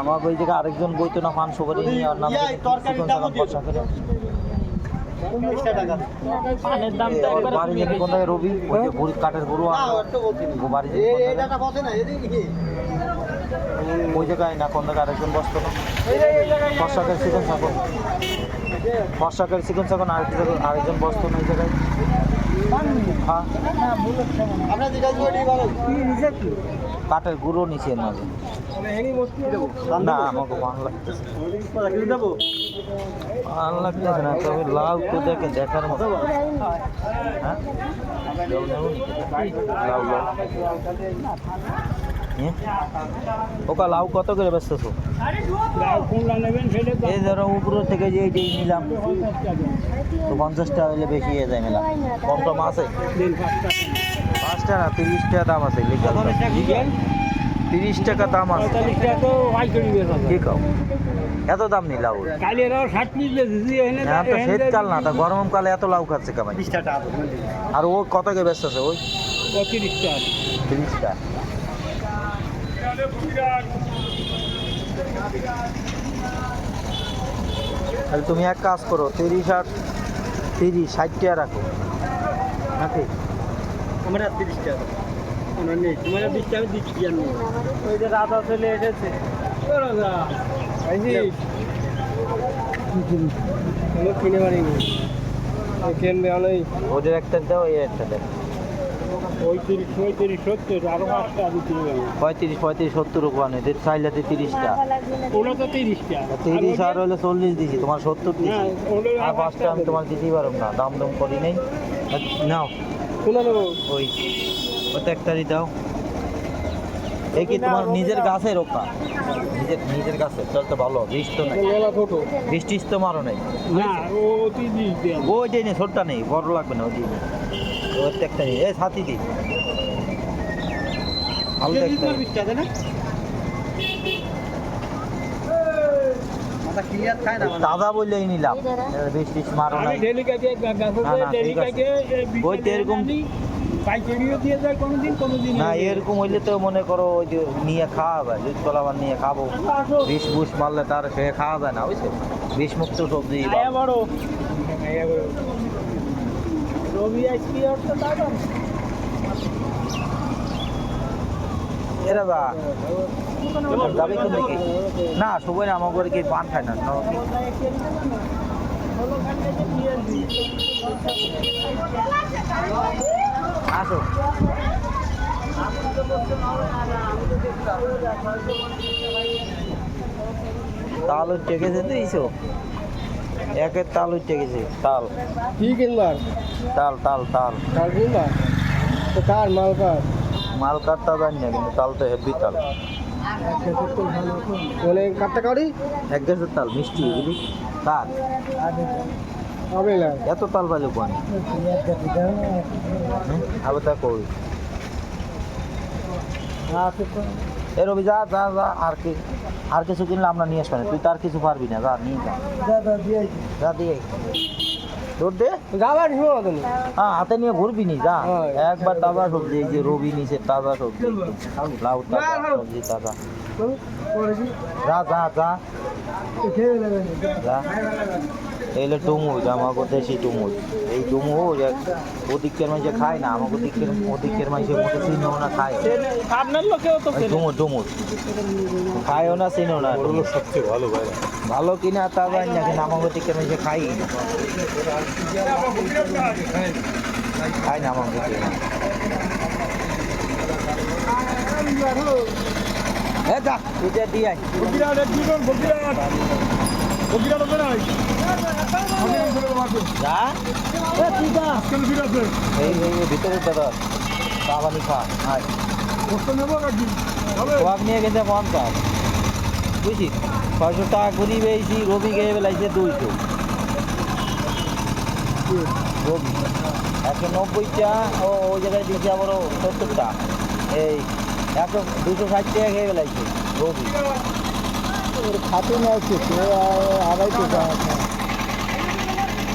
আমার ওই জায়গায় আরেকজন বইতো না পাঁচশো করে নিয়ে ওর নাম বর্ষা করে। পানের একবারে বাড়ি যেতে কোন জায়গায় রবি? ওই যে গরু কাঠের গরু না বাড়ি ওই জায়গায় কোন জায়গায় আরেকজন বসতো না? চিকন চিকন আরেকজন বসতো ওই জায়গায়? কাঠের গুঁড়ো নিচে এর না, আমাকে ভালো লাগতেছে। ভালো লাগতেছে না, তবে লাউ তো দেখে দেখার মতো। হ্যাঁ? লাউ লাউ? ওকা লাউ কত করে বেচতেছো? এই ধরো উপর থেকে যে এইটাই নিলাম তো পঞ্চাশ টাকা হলে বেশি হয়ে যায় মেলা। কম টম আছে? পাঁচটা না তিরিশ টাকা দাম আছে তিরিশ টাকা দাম আছে। কি এত দাম নি লাউ তো শীতকাল না তা গরমকালে এত লাউ খাচ্ছে কামাই আর ও কত কে ব্যস্ত আছে ওই তিরিশটা তাহলে তুমি এক কাজ করো তিরিশ আর তিরিশ ষাট টাকা রাখো। নাকি? আমরা তিরিশ টাকা। ওনার নেই। তোমার বিশ টাকা দিচ্ছি আর নেই। ওই যে রাধা চলে এসেছে। কিনে পারিনি কিনবে অনেক ওদের একটা দাও এই একটা দেয় পঁয়ত্রিশ পঁয়ত্রিশ সত্তর ওখানে চাইলাতে তিরিশটা। তিরিশ আর হলে চল্লিশ দিছি তোমার সত্তর দিছি। হ্যাঁ, আর পাঁচটা আমি তোমার দিতেই পারব না দাম দাম করি নেই। নাও ওই ওটা একটারই দাও। এই কি তোমার নিজের গাছের ওকা নিজের নিজের গাছে চল তো ভালো বৃষ্টি তো নাই। বৃষ্টি তো মারো নাই। ওইটাই নেই ছোটটা নেই বড় লাগবে না ওই তো এই সাথী দি। ভালো একটা। বিশ টাকা না? মাথা ক্লিয়ার খায় না তাজা বললেই নিলাম। মারো ডেলি কাজে গাছ না, এরকম- না হইলে তো মনে করো ওই যে নিয়ে খাওয়া যায়। দুধ কলাবার নিয়ে খাব। বিষ বুষ মারলে তার সে খাওয়া যায় না বুঝছ? বিষ মুক্ত সবজি এরা যা যাবে কোন দিকে? না সবাই না আমার ঘরে কি পান খায় না আসো। তাল উঠে গেছে দিয়েছ একের তাল উঠে গেছে তাল। কি কিনবার? তাল তাল তাল। কার কিনবার? তো কার মাল কার? মাল কাটটা জানি না কিন্তু তাল তো হেভি তাল। মানে কাটটা কারি এক গাছের তাল মিষ্টি তাল হবে এত তাল বাজে কোন? আবার তা কই? এ রবি যা যা যা আর কি? আর কিছু কিনলে আমরা নিয়ে আসব না। তুই তার কিছু পারবি না যা নিয়ে যা। যা দিয়ে আয়। দে। যাবার হ্যাঁ হাতে নিয়ে ঘুরবি নি যা। হ্যাঁ। একবার তাজা সবজি এই যে রবি নিচে তাজা সবজি লাউ তাজা সবজি তাজা। যা যা যা। যা। এলে টুমুজ আমাকে দেশি ডুমুর এই টুমুজ ওদিকের মাঝে খায় না আমাকে দিকের ওদিকের মাঝে মোটে চিনেও না খায় আপনার লোকেও তো ডুমুর ডুমুজ খায়ও না চিনেও না সবচেয়ে ভালো ভাই ভালো কিনা তা জানি না কিন্তু আমাকে দিকের মাঝে খাই। খায় না আমাকে এটা দিয়ে আয়। বকিরাট একজন বকিরাট বকিরাট হবে আছে ভিতরে ছয়শো টাকা করি পেয়েছি রবি গিয়ে বেলাইছে দুইশো রবি একশো নব্বইটা ও ওই জায়গায় দিয়েছে আবার সত্তরটা এই একশো দুশো ষাট টাকা খেয়ে বেলাইছে রবি খাতে নেওয়া উচিত আড়াই টাকা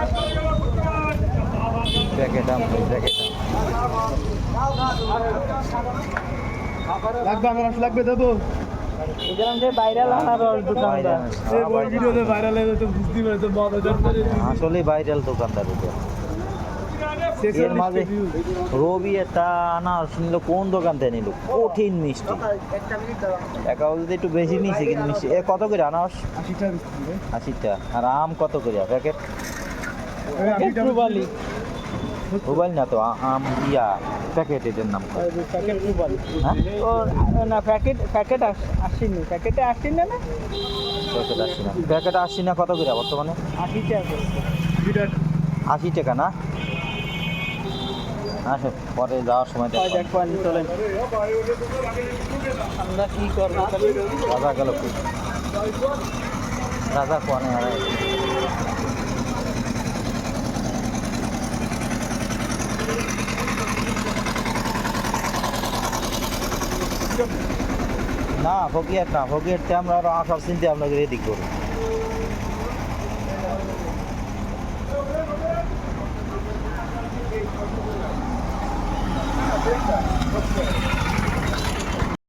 জায়গায় প্যাকেট আম লাগবে আমার লাগবে দেবো। বুঝলাম যে ভাইরাল আনার দোকানদার। এই ভিডিওতে ভাইরাল হয়ে তো বুঝতে পারে তো বড় আসলে ভাইরাল দোকানদার এটা। এর মাঝে রবি একটা আনারস নিল কোন দোকান থেকে নিল? কঠিন মিষ্টি। একা বলতে একটু বেশি নিয়েছে কিন্তু মিষ্টি। এ কত করে আনারস? আশিটা আশিটা। আর আম কত করে? প্যাকেট রুবালি না তো আম ইয়া প্যাকেট এটার নাম? প্যাকেট রুবালি ও না প্যাকেট প্যাকেট আসেনি। প্যাকেটে আসেনি না? প্যাকেট আসি না প্যাকেট আসি না কত করে বর্তমানে? আশি টাকা আশি টাকা না? আসো পরে যাওয়ার সময় চলেন আমরা কি করব? রাজা গেল রাজা কোয়ানে হারাই না ফকিয়ার না ফকিয়ারটা আমরা আসার চিন্তা আপনাকে এদিক করব।